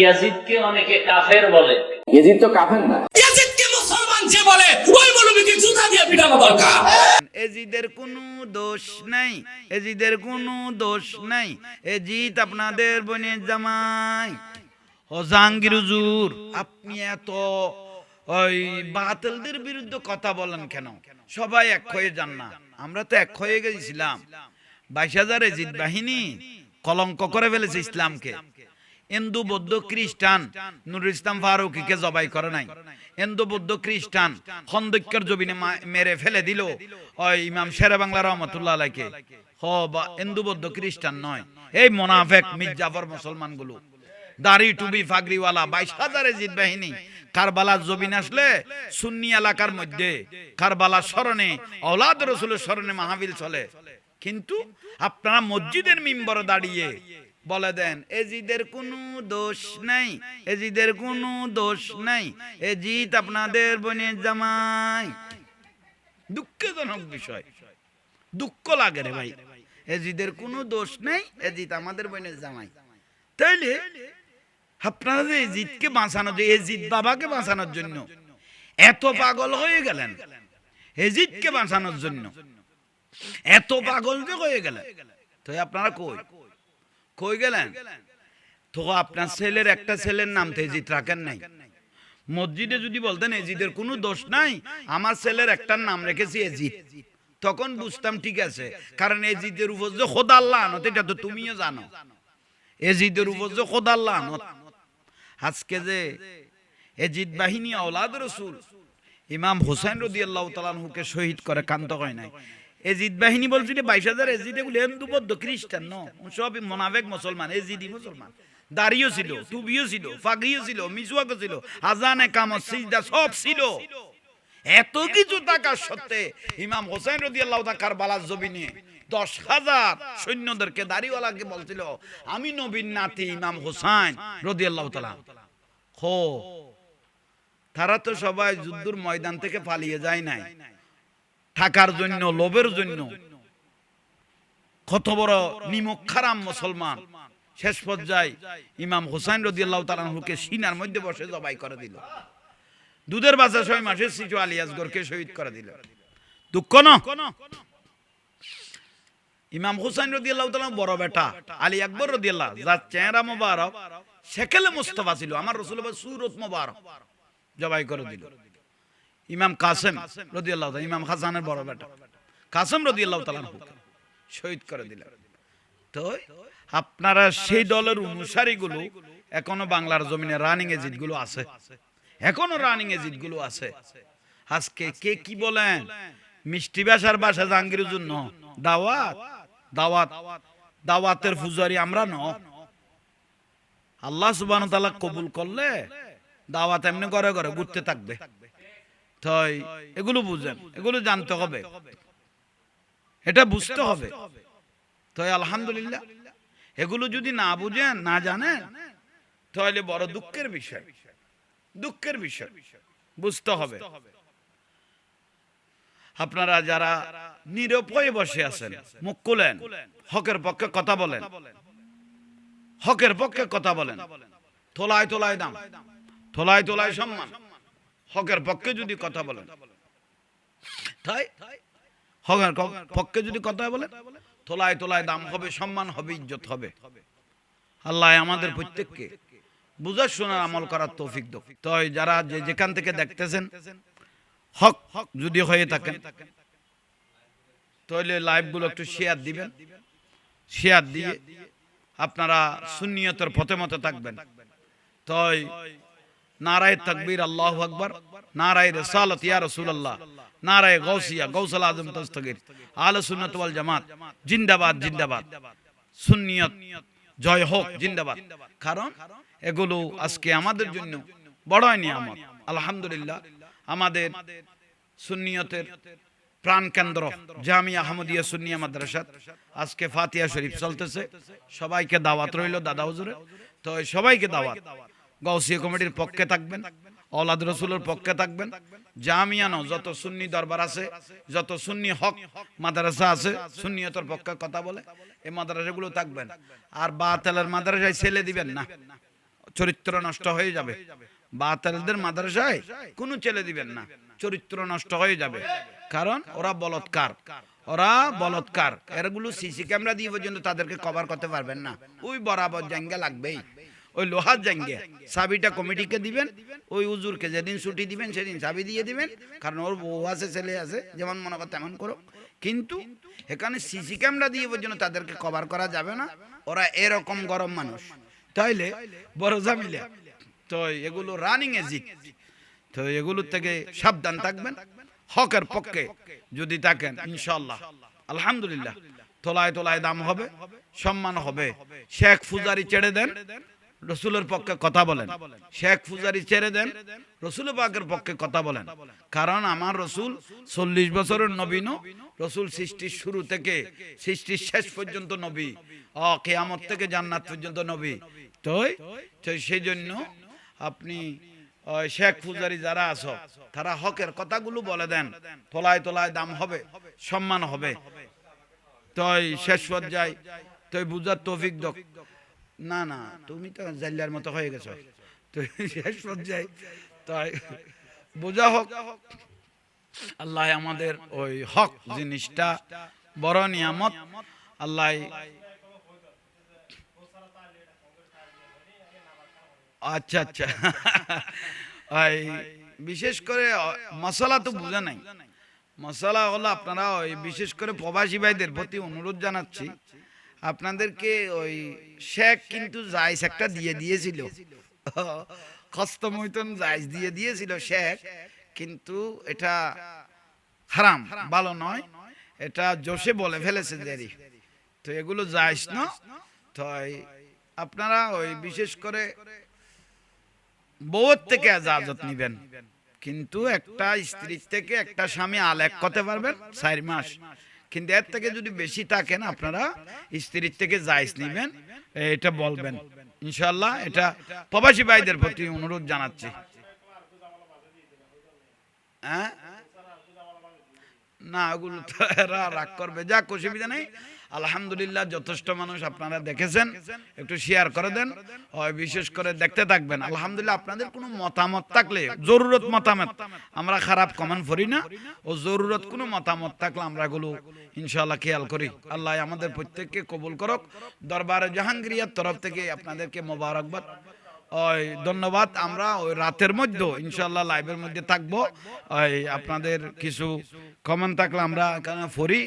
ইয়াজিদকে অনেকে কাফের বলে। এজিদ তো কাফের না। ইয়াজিদকে মুসলমান যে বলে ওই মৌলবীকে জুতা দিয়ে পিটানো দরকার। এজিদের কোনো দোষ নাই এজিদের কোনো দোষ নাই। এজিদ আপনাদের বোনের জামাই। ও জাহাঙ্গীর হুজুর আপনি এত ওই বাতিলদের বিরুদ্ধে কথা বলেন কেন? সবাই এক হয়ে যান না। আমরা তো এক হয়ে গেছিলাম। বাইশ হাজার এজিদ বাহিনী কলঙ্ক করে ফেলেছে ইসলামকে। হিন্দু, বৌদ্ধ, খ্রিস্টান। নুরুল ইসলাম ফারুকিকে জবাই করে নাই। হিন্দু, বৌদ্ধ, খ্রিস্টান খন্দকার জবিনে মেরে ফেলে দিল। ওই ইমাম শেরে বাংলা রহমতুল্লাহ আলাইকে। হ, বা হিন্দু, বৌদ্ধ, খ্রিস্টান নয়। এই মোনাফেক মির্জাফর মুসলমানগুলো দাড়ি টুবি ফাগরিওয়ালা বাইশ হাজারে জিত বাহিনী। কারবালার জবিন আসলে সুন্নি এলাকার মধ্যে। কারবালার স্মরণে অলাদ রসুলের স্মরণে মাহাবিল চলে। কিন্তু আপনারা মসজিদের মিম্বরে দাঁড়িয়ে বলে দেন, এজিদের কোনো দোষ নাই, এজিদের কোনো দোষ নাই, এজিদ আপনাদের বোনের জামাই। দুঃখজনক বিষয়। দুঃখ লাগে রে ভাই। এজিদের কোনো দোষ নেই, এজিদ আমাদের বোনের জামাই। তাইলে আপনারা যে এজিদকে বাঁচানোর জন্য, এজিদ বাবাকে বাঁচানোর জন্য এত পাগল হয়ে গেলেন। এজিদকে বাঁচানোর জন্য এত পাগল যে হয়ে গেলেন। তো আপনারা কই? কই গেলেন? তো আপনার ছেলের একটা ছেলের নাম তো এজিদ রাখেন নাই। মসজিদে যদি বলতেন এজিদের কোনো দোষ নাই আমার ছেলের একটা নাম রেখেছি এজিদ। তখন বুঝতাম ঠিক আছে কারণ এজিদের উপর যে খোদা আল্লাহ আনত এটা তো তুমিও জানো। এজিদের উপর যে খোদা আল্লাহ আনত আজকে যে এজিদ বাহিনী আওলাদ রসুল ইমাম হোসেন রদি আল্লাহ তালানহুকে শহীদ করে কান্ত হয় নাই। এজিদ বাহিনী বলছি যে বাইশ হাজার এজিদ এগুলো হিন্দু বৌদ্ধ খ্রিস্টান, ন? সব মোনাফেক মুসলমান, এজিদি মুসলমান। দাড়িও ছিল টুবিও ছিল ফাগিও ছিল মিসুয়াকও ছিল আজানে কামত সিজদা সব ছিল। এত কিছু টাকা সত্ত্বে ইমাম হোসেন রদি আল্লাহ তাকার বালার জমিনে দশ হাজার সৈন্যদেরকে দাড়িওয়ালাকে বলছিল, আমি নবীন নাতি ইমাম হোসেন রদি আল্লাহ তালা হো তারা তো সবাই যুদ্ধর ময়দান থেকে পালিয়ে যায় নাই। টাকার জন্য লোভের জন্য। কত বড় নিমক খারাম মুসলমান। শেষ পর্যায়ে ইমাম হোসেন রদি আল্লাহ তালাহুকে সিনার মধ্যে বসে জবাই করে দিল। দুধের বাচ্চা ছয় মাসের শিশু আলিয়াসগরকে শহীদ করে দিল। দুঃখ না ইমাম হুসাইন রদি আল্লাহ বড় বেটা। আলী আকবর রদি আল্লাহ যার চেহারা মোবারক সেকেলে মুস্তফা ছিল। আমার রসুল সুরত মোবারক। জবাই করে দিল। ইমাম কাসেম রদি আল্লাহ ইমাম হাসানের বড় বেটা। কাসেম রদি আল্লাহ শহীদ করে দিল তো আপনারা সেই দলের অনুসারী গুলো এখনও বাংলার জমিনে রানিং এজিটগুলো আছে। এখনও রানিং এজিটগুলো আছে। আজকে কে কি বলেন? মিষ্টি বাসার বাসা জাহাঙ্গীর জন্য দাওয়াত? দাওয়াত? দাওয়াতের ফুজারি আমরা ন। আল্লাহ তালা কবুল করলে দাওয়াত এমনি ঘরে ঘরে ঘুরতে থাকবে। এগুলো বুঝেন, এগুলো জানতে হবে। এটা বুঝতে হবে। তাই আলহামদুলিল্লাহ। এগুলো যদি না বুঝেন, না জানেন, তাহলে বড় দুঃখের বিষয়। দুঃখের বিষয়। বুঝতে হবে। আপনারা যারা নিরপয়ে বসে আছেন, মুখ খুলেন, হকের পক্ষে কথা বলেন। হকের পক্ষে কথা বলেন। তোলায় তোলায় দাম। তোলায় তোলায় সম্মান। হকের পক্ষে যদি কথা বলেন। তাই হকের পক্ষে যদি কথা বলেন তোলায় তোলায় দাম হবে সম্মান হবে ইজ্জত হবে। আল্লাহ আমাদের প্রত্যেককে বুঝার শোনার আমল করার তৌফিক দো তো যারা যে যেখান থেকে দেখতেছেন হক হক যদি হয়ে থাকেন তাহলে লাইভগুলো একটু শেয়ার দিবেন। শেয়ার দিয়ে আপনারা সুন্নিয়তের পথে মতে থাকবেন। তাই নারায় তাকবীর, আল্লাহ আকবার। নারায় রেসালত, ইয়া রাসূলুল্লাহ। নারায় গৌসিয়া গৌসাল আজম তাস্তগীর। আলে সুন্নাত ওয়াল জামাত, জিন্দাবাদ জিন্দাবাদ। সুন্নিয়ত, জয় হোক, জিন্দাবাদ। কারণ এগুলো আজকে আমাদের জন্য বড় নিয়ামত। আলহামদুলিল্লাহ, আমাদের সুন্নিয়তের প্রাণ কেন্দ্র জামিয়া আহমদিয়া সুন্নিয়া মাদ্রাসা আজকে ফাতিয়া শরীফ চলতেছে। সবাইকে দাওয়াত রইল, দাদা হুজুরে। তো সবাইকে দাওয়াত। গৌসিয়া কমিটির পক্ষে থাকবেন, অলাদ রসুলের পক্ষে থাকবেন জামিয়ানো যত সুন্নি দরবার আছে, যত সুন্নি হক মাদ্রাসা আছে, সুন্নিয়তের পক্ষে কথা বলে, এই মাদ্রাসাগুলো থাকবেন। আর বাতেলের মাদ্রাসায় ছেলে দিবেন না, চরিত্র নষ্ট হয়ে যাবে। বাতালদের মাদ্রাসায় কোনো ছেলে দিবেন না, চরিত্র নষ্ট হয়ে যাবে। কারণ ওরা বলৎকার ওরা বলৎকার। এরগুলো সিসি ক্যামেরা দিয়ে পর্যন্ত তাদেরকে কভার করতে পারবেন না। ওই বরাবর জাঙ্গা লাগবেই। ওই লোহার জাঙ্গে চাবিটা কমিটিকে দিবেন, ওই উজুরকে যেদিন ছুটি দিবেন, সেদিন চাবি দিয়ে দিবেন। কারণ ওর বউ আছে, ছেলে আছে, যেমন মনে কর তেমন করো কিন্তু এখানে সিসি ক্যামেরা দিয়ে পর্যন্ত তাদেরকে কভার করা যাবে না। ওরা এরকম গরম মানুষ। তাইলে বড় জামিলা তো এগুলো রানিং এ এজিট তো এগুলোর থেকে সাবধান থাকবেন। হকের পক্ষে যদি থাকেন ইনশাল্লাহ আলহামদুলিল্লাহ। তোলায় তোলায় দাম হবে, সম্মান হবে। শেখ ফুজারি ছেড়ে দেন। রসুলের পক্ষে কথা বলেন। শেখ ফুজারি ছেড়ে দেন, রসুল পাকের পক্ষে কথা বলেন। কারণ আমার রসুল চল্লিশ বছরের নবীন রসুল সৃষ্টির শুরু থেকে, সৃষ্টির শেষ পর্যন্ত নবী, অ, কেয়ামত থেকে জান্নাত পর্যন্ত নবী। তো তো সেই জন্য আপনি শেখ ফুজারি যারা আছো, তারা হকের কথাগুলো বলে দেন। তোলায় তোলায় দাম হবে, সম্মান হবে। তই শেষ পর্যায়ে, তুই বুঝার তৌফিক দক। না না, তুমি তো জাল্লার মতো হয়ে গেছো। তো শেষ পর্যায়ে তাই বোঝা হোক, আল্লাহ আমাদের ওই হক জিনিসটা বড় নিয়ামত। আল্লাহ আচ্ছা আচ্ছা। এই বিশেষ করে মশলা তো বুঝে নাই। মশলা হলো আপনারা ওই বিশেষ করে প্রবাসী ভাইদের প্রতি অনুরোধ জানাচ্ছি। আপনাদেরকে ওই শেখ কিন্তু জাইস একটা দিয়ে দিয়েছিল। কস্তমৈতন জাইস দিয়ে দিয়েছিল শেখ কিন্তু এটা হারাম, ভালো নয়। এটা জোশে বলে ফেলেছে দেরি তো এগুলো যাইস না। তো আপনারা ওই বিশেষ করে বউর থেকে এজাজত নিবেন। কিন্তু একটা স্ত্রীর থেকে একটা স্বামী আলেক করতে পারবেন, চার মাস। কিন্তু এর থেকে যদি বেশি থাকেন আপনারা, স্ত্রীর থেকে জায়জ নিবেন, এটা বলবেন। ইনশাল্লাহ এটা প্রবাসী ভাইদের প্রতি অনুরোধ জানাচ্ছি। হ্যাঁ? না, ওগুলো তো এরা রাগ করবে। যা অসুবিধা নেই। আলহামদুলিল্লাহ, যথেষ্ট মানুষ আপনারা দেখেছেন। একটু শেয়ার করে দেন। হয় বিশেষ করে দেখতে থাকবেন। আলহামদুলিল্লাহ, আপনাদের কোনো মতামত থাকলে, জরুরত মতামত আমরা খারাপ কমেন্ট করি না। ও জরুরত কোনো মতামত থাকলে আমরা এগুলো ইনশাআল্লাহ খেয়াল করি। আল্লাহ আমাদের প্রত্যেককে কবুল করক। দরবারে জাহাঙ্গীরিয়ার তরফ থেকে আপনাদেরকে মোবারকবাদ। ওই ধন্যবাদ, আমরা ওই রাতের মধ্যে ইনশাল্লাহ লাইভের মধ্যে থাকব। ওই আপনাদের কিছু কমেন্ট থাকলে আমরা ফরি।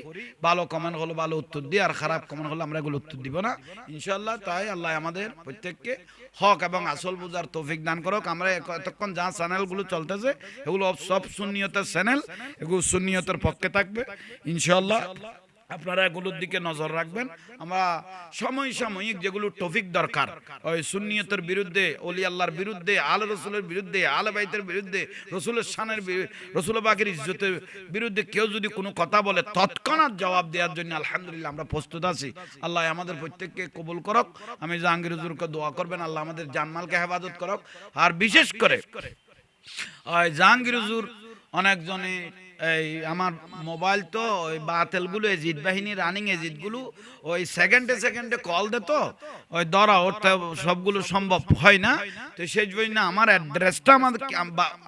ভালো কমেন্ট হলো, ভালো উত্তর দিই, আর খারাপ কমেন্ট হলে আমরা এগুলো উত্তর দিব না। ইনশাল্লাহ তাই আল্লাহ আমাদের প্রত্যেককে হক এবং আসল বুঝার তৌফিক দান করুক। আমরা এতক্ষণ যা চ্যানেলগুলো চলতেছে, এগুলো সব সুন্নিয়তের চ্যানেল এগুলো সুন্নিয়তের পক্ষে থাকবে। ইনশাল্লাহ আপনারা এগুলোর দিকে নজর রাখবেন। আমরা সময় সাময়িক যেগুলো টপিক দরকার, ওই সুন্নিয়তের বিরুদ্ধে অলি আল্লাহর বিরুদ্ধে, আল রসুলের বিরুদ্ধে, আল বাইতের বিরুদ্ধে, রসুলের শানের রসুল বাগের ইজ্জতের বিরুদ্ধে কেউ যদি কোনো কথা বলে তৎক্ষণাৎ জবাব দেওয়ার জন্য আলহামদুলিল্লাহ আমরা প্রস্তুত আছি। আল্লাহ আমাদের প্রত্যেককে কবুল করক। আমি জাহাঙ্গীর হুজুরকে দোয়া করবেন, আল্লাহ আমাদের জানমালকে হেফাজত করক। আর বিশেষ করে জাহাঙ্গীর হুজুর অনেকজনে এই আমার মোবাইল তো ওই বাতেলগুলো এজিট বাহিনী রানিং এজিটগুলো ওই সেকেন্ডে সেকেন্ডে কল দে তো, ওই ধরা ওটা সবগুলো সম্ভব হয় না। তো সেই জন্য আমার অ্যাড্রেসটা আমাদের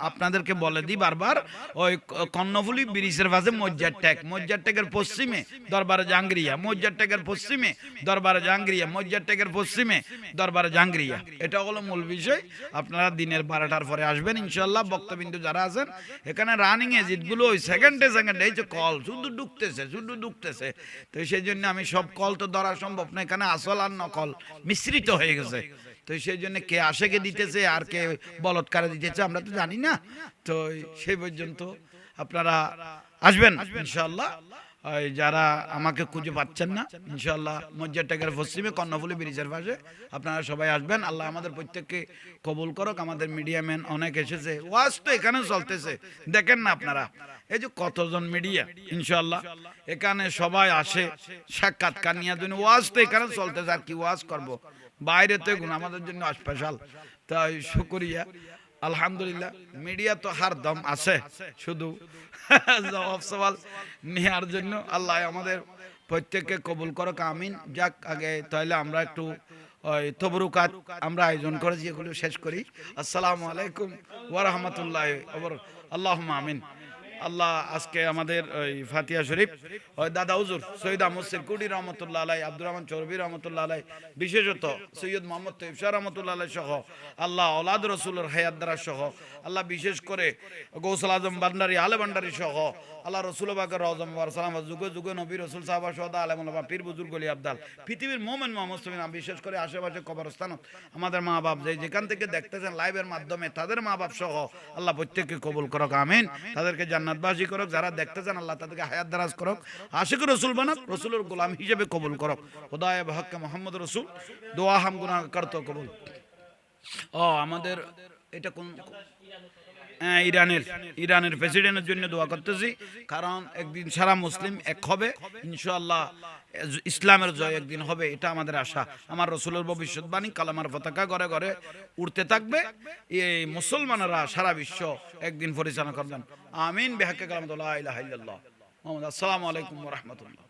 আপনাদেরকে বলে দিই বারবার, ওই কর্ণফুলি ব্রিজের পাশে মজ্জার ট্যাগ, মজ্জার ট্যাগের পশ্চিমে দরবারে জাঙ্গরিয়া, মজ্জার ট্যাগের পশ্চিমে দরবারে জাঙ্গরিয়া, মজ্জার ট্যাগের পশ্চিমে দরবারে জাঙ্গরিয়া। এটা হলো মূল বিষয়। আপনারা দিনের বারোটার পরে আসবেন ইনশাল্লাহ বক্তবিন্দু যারা আছেন, এখানে রানিং এজিটগুলো ওই সেকেন্ডে সেকেন্ডে, এই যে কল, শুধু ঢুকতেছে শুধু ঢুকতেছে। তো সেই জন্য আমি সব কল তো ধরা সম্ভব না, এখানে আসল আর নকল মিশ্রিত হয়ে গেছে। তো সেই জন্য কে আসে, কে দিতেছে, আর কে বলৎকারে দিতেছে, আমরা তো জানি না। তো সেই পর্যন্ত আপনারা আসবেন ইনশাল্লাহ যারা আমাকে খুঁজে পাচ্ছেন না ইনশাল্লাহ মজ্জার টাকার পশ্চিমে কর্ণফুলি ব্রিজের পাশে আপনারা সবাই আসবেন। আল্লাহ আমাদের প্রত্যেককে কবুল করুক, আমাদের মিডিয়া ম্যান অনেক এসেছে। ওয়াজ তো এখানে চলতেছে, দেখেন না আপনারা। এই যে কতজন মিডিয়া ইনশাল্লাহ এখানে সবাই আসে, সাক্ষাৎকার নেওয়ার জন্য ওয়াজ তো এখানে চলতেছে, আর কি ওয়াজ করব? বাইরে তো আমাদের জন্য স্পেশাল তাই শুকরিয়া। আলহামদুলিল্লাহ, মিডিয়া তো হার দম আছে। শুধু জবাব সওয়াল নেওয়ার জন্য আল্লাহ আমাদের প্রত্যেককে কবুল করক, আমিন। যাক, আগে তাহলে আমরা একটু ওই তবরুকাত আমরা আয়োজন করেছি, এগুলো শেষ করি। আসসালামু আলাইকুম ওয়া রাহমাতুল্লাহি ওয়া বারাকাতুহু। আল্লাহুম্মা আমিন। আল্লাহ আজকে আমাদের ওই ফাতিয়া শরীফ, ওই দাদা হুজুর সৈয়দ আহমদ সিরকুডি রহমতুল্লাহ আলাই আব্দুর রহমান চৌরবি রহমতুল্লাহ আলাই বিশেষত সৈয়দ মোহাম্মদ তৈব শাহ রহমতুল্লাহ আলাই সহ আল্লাহ ওলাদ রসুলের হায়াত দ্বারা সহ আল্লাহ বিশেষ করে গৌসল আজম বান্ডারি আলে বান্ডারি সহ আল্লাহ রসুল বাকর রজম সালাম যুগে যুগে নবী রসুল, সাহাবা সদা আলম পীর বুজুর গলি আবদাল, পৃথিবীর মোমেন মোহাম্মদ বিশেষ করে আশেপাশে কবরস্থান আমাদের মা বাপ, যে যেখান থেকে দেখতেছেন লাইভের মাধ্যমে, তাদের মা বাপ সহ আল্লাহ প্রত্যেককে কবুল করক, আমিন। তাদেরকে জান্নাতবাসী করক, যারা দেখতে চান, আল্লাহ তাদেরকে হায়াত দারাজ করক। আশিক রসুল বানাক, রসুলের গোলাম হিসেবে কবুল করক। খোদায় হককে মোহাম্মদ রসুল। দোয়া হাম গুনা করতো কবুল। ও, আমাদের, এটা কোন হ্যাঁ, ইরানের ইরানের প্রেসিডেন্টের জন্য দোয়া করতেছি। কারণ একদিন সারা মুসলিম এক হবে। ইনশাআল্লাহ ইসলামের জয় একদিন হবে এটা আমাদের আশা। আমার রসুলের ভবিষ্যৎবাণী কালামার পতাকা ঘরে ঘরে উঠতে থাকবে। এই মুসলমানেরা সারা বিশ্ব একদিন পরিচালনা করবেন। আমিন বেহাক্কে কালামতুল্লাহ আসসালামু আলাইকুম রহমতুল্লাহ।